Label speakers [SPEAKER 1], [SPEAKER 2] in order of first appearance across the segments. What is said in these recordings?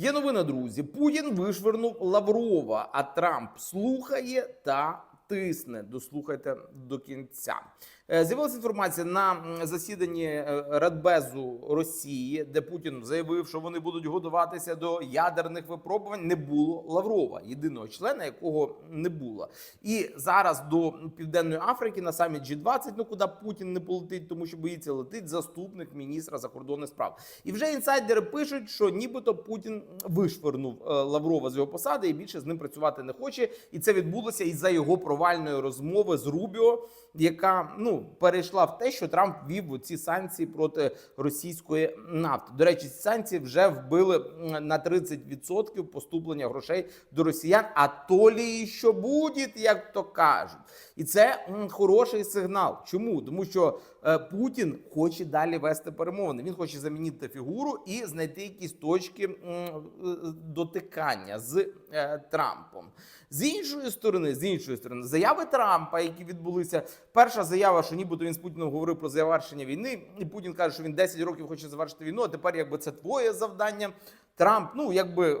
[SPEAKER 1] Є новина, друзі. Путін вишвернув Лаврова, а Трамп слухає та тисне. Дослухайте до кінця. Е, З'явилася інформація на засіданні е, Радбезу Росії, де Путін заявив, що вони будуть готуватися до ядерних випробувань. Не було Лаврова, єдиного члена, якого не було. І зараз до Південної Африки на саміт G20, ну куди Путін не полетить, тому що боїться летить заступник міністра закордонних справ. І вже інсайдери пишуть, що нібито Путін вишвернув е, Лаврова з його посади і більше з ним працювати не хоче. І це відбулося із-за його провальної розмови з Рубіо, яка ну перейшла в те, що Трамп ввів ці санкції проти російської нафти. До речі, ці санкції вже вбили на 30% поступлення грошей до росіян. А то лі що буде, як то кажуть, і це хороший сигнал. Чому? Тому що Путін хоче далі вести перемовини. Він хоче замінити фігуру і знайти якісь точки е, дотикання з е, Трампом. З іншої сторони, з іншої сторони, заяви Трампа, які відбулися. Перша заява, що нібито він з Путіним говорив про завершення війни, і Путін каже, що він 10 років хоче завершити війну. А тепер, якби це твоє завдання. Трамп, ну якби е,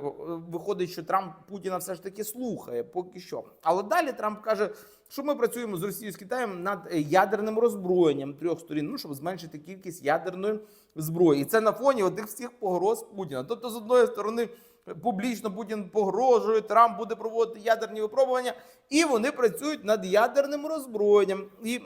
[SPEAKER 1] виходить, що Трамп Путіна все ж таки слухає, поки що. Але далі Трамп каже, що ми працюємо з Росією з Китаєм над ядерним роззброєнням трьох сторін, ну щоб зменшити кількість ядерної зброї. І це на фоні отих всіх погроз Путіна. Тобто, з одної сторони, публічно Путін погрожує, Трамп буде проводити ядерні випробування, і вони працюють над ядерним роззброєнням. І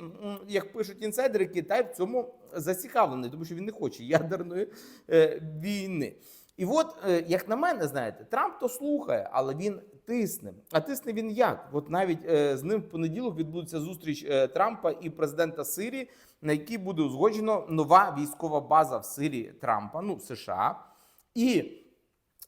[SPEAKER 1] як пишуть інсайдери, Китай в цьому зацікавлений, тому що він не хоче ядерної е, війни. І от, е, як на мене, знаєте, Трамп то слухає, але він тисне. А тисне він як? От навіть е, з ним в понеділок відбудеться зустріч е, Трампа і президента Сирії, на якій буде узгоджено нова військова база в Сирії Трампа, ну США. І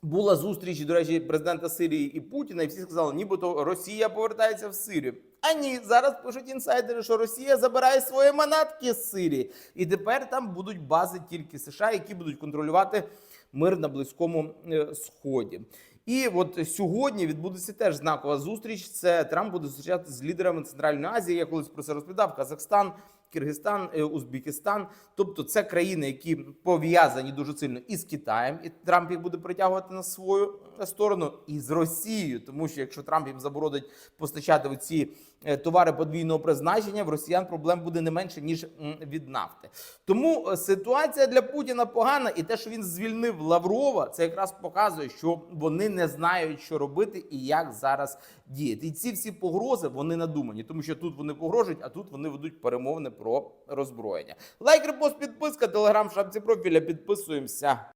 [SPEAKER 1] була зустріч, до речі, президента Сирії і Путіна, і всі сказали, нібито Росія повертається в Сирію. А ні, зараз пишуть інсайдери, що Росія забирає свої манатки з Сирії, і тепер там будуть бази тільки США, які будуть контролювати мир на близькому е, сході. І от сьогодні відбудеться теж знакова зустріч. Це Трамп буде зустрічатися з лідерами Центральної Азії. Я колись про це розповідав: Казахстан, Киргизстан, е, Узбекистан. Тобто, це країни, які пов'язані дуже сильно із Китаєм, і Трамп їх буде притягувати на свою сторону, і з Росією, тому що якщо Трамп їм заборонить постачати ці товари подвійного призначення, в росіян проблем буде не менше ніж від нафти. Тому е, ситуація для Путіна погана, і те, що він звільнив Лаврова, це якраз показує, що вони не знають, що робити і як зараз діяти. І ці всі погрози вони надумані, тому що тут вони погрожують, а тут вони ведуть перемовини про роззброєння. Лайк, репост, підписка, телеграм, в шапці профіля. Підписуємося.